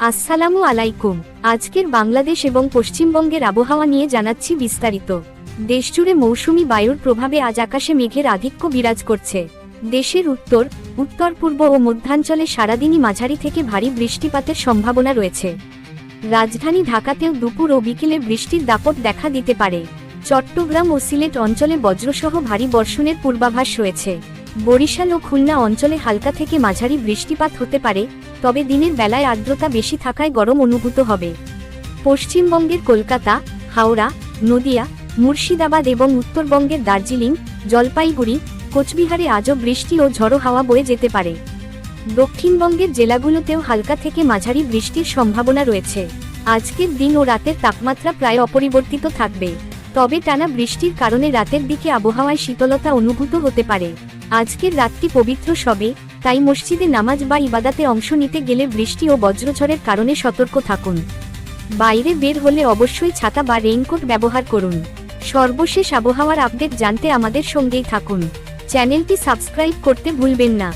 আসসালামু আলাইকুম। আজকের বাংলাদেশ এবং পশ্চিমবঙ্গের আবহাওয়া নিয়ে জানাচ্ছি বিস্তারিত। দেশজুড়ে মৌসুমি বায়ুর প্রভাবে আজ আকাশে মেঘের আধিক্য বিরাজ করছে। দেশের উত্তর উত্তর, পূর্ব ও মধ্যাঞ্চলে সারাদিনই মাঝারি থেকে ভারী বৃষ্টিপাতের সম্ভাবনা রয়েছে। রাজধানী ঢাকাতেও দুপুর ও বিকেলে বৃষ্টির দাপট দেখা দিতে পারে। চট্টগ্রাম ও সিলেট অঞ্চলে বজ্রসহ ভারী বর্ষণের পূর্বাভাস রয়েছে। বরিশাল ও খুলনা অঞ্চলে হালকা থেকে মাঝারি বৃষ্টিপাত হতে পারে, তবে দিনের বেলায় আর্দ্রতা বেশি থাকায় গরম অনুভূত হবে। পশ্চিমবঙ্গের কলকাতা, হাওড়া, নদিয়া, মুর্শিদাবাদ এবং উত্তরবঙ্গের দার্জিলিং, জলপাইগুড়ি, কোচবিহারে আজও বৃষ্টি ও ঝড়ো হাওয়া বয়ে যেতে পারে। দক্ষিণবঙ্গের জেলাগুলোতেও হালকা থেকে মাঝারি বৃষ্টির সম্ভাবনা রয়েছে। আজকের দিন ও রাতের তাপমাত্রা প্রায় অপরিবর্তিত থাকবে। তবে টানা বৃষ্টির কারণে রাতের দিকে আবহাওয়ায় শীতলতা অনুভূত হতে পারে। আজকের রাতটি পবিত্র সবে, তাই মসজিদে নামাজ বা ইবাদাতে অংশ নিতে গেলে বৃষ্টি ও বজ্রঝড়ের কারণে সতর্ক থাকুন। বাইরে বের হলে অবশ্যই ছাতা বা রেইনকোট ব্যবহার করুন। সর্বশেষ আবহাওয়ার আপডেট জানতে আমাদের সঙ্গেই থাকুন। চ্যানেলটি সাবস্ক্রাইব করতে ভুলবেন না।